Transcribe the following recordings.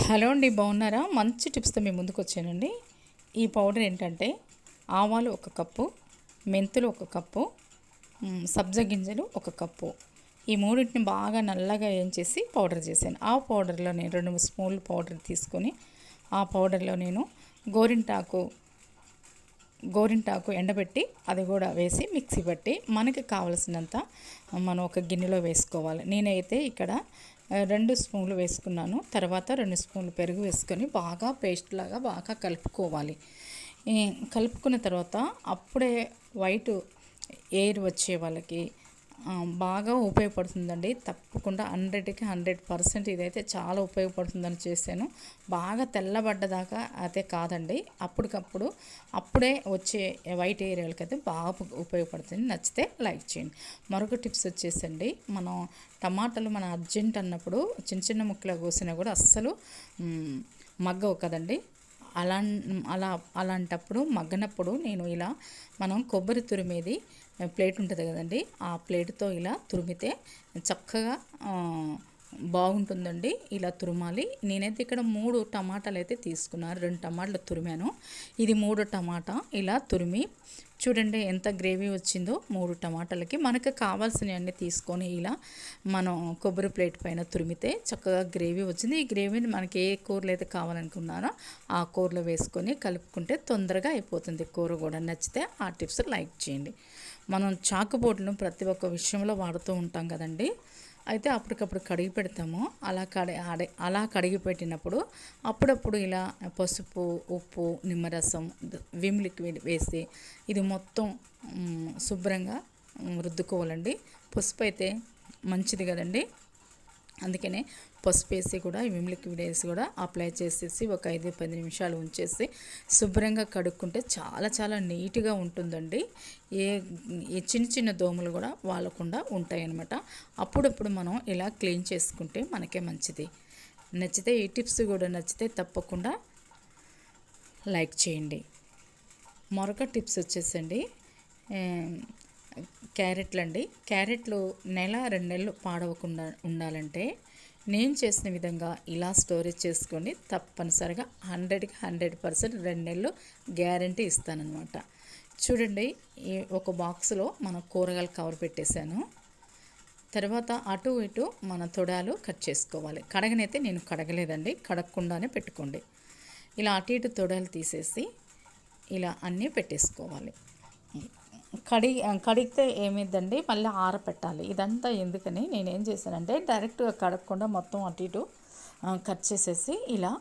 Hello అండి బాగున్నారా? మంచి టిప్స్తో మేము ముందుకు వచ్చానండి. ఈ పౌడర్ ఏంటంటే ఆవాలు ఒక కప్పు మెంతులు ఒక కప్పు సబ్జ గింజలు ఒక కప్పు. ఈ మూడింటిని బాగా నల్లగా వేయించేసి పౌడర్ చేశాను. ఆ పౌడర్లో నేను రెండు స్పూన్లు పౌడర్ తీసుకొని ఆ పౌడర్లో నేను గోరింటాకు గోరింటాకు ఎండబెట్టి అది కూడా వేసి మిక్సీ పట్టి మనకి కావలసినంత మనం ఒక గిన్నెలో వేసుకోవాలి. నేనైతే ఇక్కడ రెండు స్పూన్లు వేసుకున్నాను. తర్వాత రెండు స్పూన్లు పెరుగు వేసుకొని బాగా పేస్ట్ లాగా బాగా కలుపుకోవాలి. కలుపుకున్న తర్వాత అప్పుడే వైట్ ఎయిర్ వచ్చే వాళ్ళకి బాగా ఉపయోగపడుతుందండి. తప్పకుండా హండ్రెడ్కి హండ్రెడ్ పర్సెంట్ ఇదైతే చాలా ఉపయోగపడుతుందని చేశాను. బాగా తెల్లబడ్డదాకా అయితే కాదండి. అప్పటికప్పుడు అప్పుడే వచ్చే వైట్ ఏరియాలకి అయితే బాగా ఉపయోగపడుతుంది. నచ్చితే లైక్ చేయండి. మరొక టిప్స్ వచ్చేసండి. మనం టమాటాలు మన అర్జెంట్ అన్నప్పుడు చిన్న చిన్న ముక్కలు కోసినా కూడా అస్సలు మగ్గవు కదండి. అలా అలా అలాంటప్పుడు మగ్గనప్పుడు నేను ఇలా మనం కొబ్బరి తురిమేది ప్లేట్ ఉంటుంది కదండి ఆ ప్లేట్తో ఇలా తురిమితే చక్కగా బాగుంటుందండి. ఇలా తురుమాలి. నేనైతే ఇక్కడ మూడు టమాటాలు అయితే తీసుకున్నాను రెండు టమాటాలు తురిమాను. ఇది మూడు టమాటా. ఇలా తురిమి చూడండి ఎంత గ్రేవీ వచ్చిందో మూడు టమాటాలకి. మనకు కావాల్సినవన్నీ తీసుకొని ఇలా మనం కొబ్బరి ప్లేట్ పైన తురిమితే చక్కగా గ్రేవీ వచ్చింది. ఈ గ్రేవీని మనకి ఏ కూరలు అయితే కావాలనుకున్నారో ఆ కూరలో వేసుకొని కలుపుకుంటే తొందరగా అయిపోతుంది కూర కూడా. నచ్చితే ఆ టిప్స్ లైక్ చేయండి. మనం చాకుబోట్లను ప్రతి ఒక్క విషయంలో వాడుతూ ఉంటాం కదండి. అయితే అప్పటికప్పుడు కడిగి పెడతాము. అలా కడి అడే అలా కడిగి పెట్టినప్పుడు అప్పుడప్పుడు ఇలా పసుపు ఉప్పు నిమ్మరసం విమ్ లిక్విడ్ వేసి ఇది మొత్తం శుభ్రంగా రుద్దుకోవాలండి. పసుపు అయితే మంచిది కదండి. అందుకనే పసుపు వేసి కూడా విమ్ లిక్విడ్ వేసి కూడా అప్లై చేసేసి ఒక ఐదు పది నిమిషాలు ఉంచేసి శుభ్రంగా కడుక్కుంటే చాలా చాలా నీట్గా ఉంటుందండి. ఏ చిన్న చిన్న దోమలు కూడా వాలకుండా ఉంటాయన్నమాట. అప్పుడప్పుడు మనం ఇలా క్లీన్ చేసుకుంటే మనకే మంచిది. నచ్చితే ఈ టిప్స్ కూడా నచ్చితే తప్పకుండా లైక్ చేయండి. మరొక టిప్స్ వచ్చేసండి. క్యారెట్లు అండి క్యారెట్లు నెల రెండు నెలలు పాడవకుండా ఉండాలంటే నేను చేసిన విధంగా ఇలా స్టోరేజ్ చేసుకోండి తప్పనిసరిగా హండ్రెడ్కి హండ్రెడ్ పర్సెంట్ రెండు నెలలు గ్యారంటీ ఇస్తానన్నమాట. చూడండి ఈ ఒక బాక్స్లో మన కూరగాయలు కవర్ పెట్టేశాను. తర్వాత అటు ఇటు మన తొడాలు కట్ చేసుకోవాలి. కడగనైతే నేను కడగలేదండి కడగకుండానే పెట్టుకోండి. ఇలా అటు ఇటు తొడాలు తీసేసి ఇలా అన్నీ పెట్టేసుకోవాలి. కడిగి కడిగితే ఏమైందండి మళ్ళీ ఆరపెట్టాలి. ఇదంతా ఎందుకని నేను ఏం చేశానంటే డైరెక్ట్గా కడగకుండా మొత్తం అటు ఇటు కట్ చేసేసి ఇలా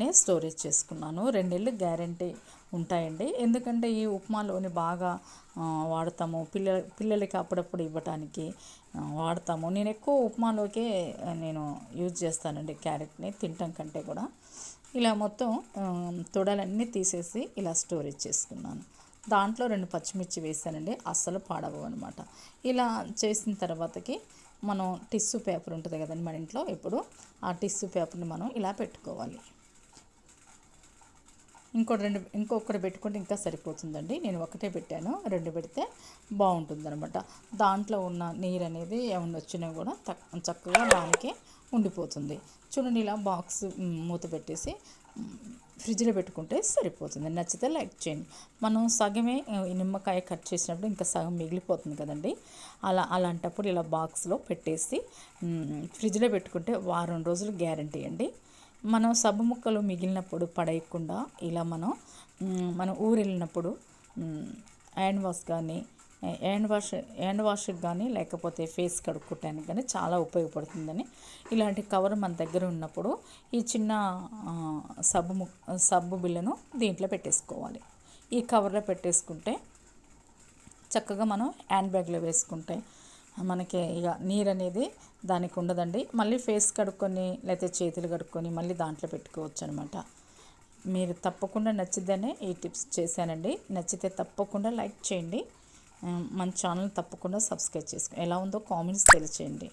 నే స్టోరేజ్ చేసుకున్నాను. రెండేళ్ళు గ్యారంటీ ఉంటాయండి. ఎందుకంటే ఈ ఉప్మాలోని బాగా వాడతాము. పిల్ల పిల్లలకి అప్పుడప్పుడు ఇవ్వటానికి వాడతాము. నేను ఎక్కువ ఉప్మాలోకే నేను యూజ్ చేస్తానండి క్యారెట్ని తినటం కంటే కూడా. ఇలా మొత్తం తొడలన్నీ తీసేసి ఇలా స్టోరేజ్ చేసుకున్నాను. దాంట్లో రెండు పచ్చిమిర్చి వేసానండి. అస్సలు పాడవు అనమాట ఇలా చేసిన తర్వాతకి మనం టిష్యూ పేపర్ ఉంటుంది కదండి మన ఇంట్లో ఇప్పుడు ఆ టిష్యూ పేపర్ని మనం ఇలా పెట్టుకోవాలి. ఇంకోటి రెండు ఇంకొకటి పెట్టుకుంటే ఇంకా సరిపోతుందండి. నేను ఒకటే పెట్టాను. రెండు పెడితే బాగుంటుంది దాంట్లో ఉన్న నీరు అనేది ఏమన్నా వచ్చినా కూడా తక్ చక్కగా దానికి ఉండిపోతుంది. చూడండి ఇలా బాక్స్ మూత పెట్టేసి ఫ్రిడ్జ్లో పెట్టుకుంటే సరిపోతుంది. నచ్చితే లైక్ చేయండి. మనం సగమే నిమ్మకాయ కట్ చేసినప్పుడు ఇంకా సగం మిగిలిపోతుంది కదండి. అలా అలాంటప్పుడు ఇలా బాక్స్లో పెట్టేసి ఫ్రిడ్జ్లో పెట్టుకుంటే వారం రోజులు గ్యారంటీ అండి. మనం సబ్బు ముక్కలు మిగిలినప్పుడు పడేయకుండా ఇలా మనం మనం ఊరు వెళ్ళినప్పుడు హ్యాండ్ వాష్ కానీ హ్యాండ్ వాష్ హ్యాండ్ వాష్కి కానీ లేకపోతే ఫేస్ కడుక్కోవటానికి కానీ చాలా ఉపయోగపడుతుందని. ఇలాంటి కవర్ మన దగ్గర ఉన్నప్పుడు ఈ చిన్న సబ్బు ము సబ్బు బిళ్ళను దీంట్లో పెట్టేసుకోవాలి. ఈ కవర్లో పెట్టేసుకుంటే చక్కగా మనం హ్యాండ్ బ్యాగ్లో వేసుకుంటే మనకి ఇక నీరు అనేది దానికి ఉండదండి. మళ్ళీ ఫేస్ కడుక్కొని లేకపోతే చేతులు కడుక్కొని మళ్ళీ దాంట్లో పెట్టుకోవచ్చు అనమాట మీరు తప్పకుండా నచ్చిద్దనే ఈ టిప్స్ చేశానండి. నచ్చితే తప్పకుండా లైక్ చేయండి. మన ఛానల్ తప్పకుండా సబ్స్క్రైబ్ చేసుకోండి ఎలా ఉందో కామెంట్స్ తెలియచేయండి.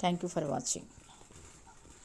Thank you for watching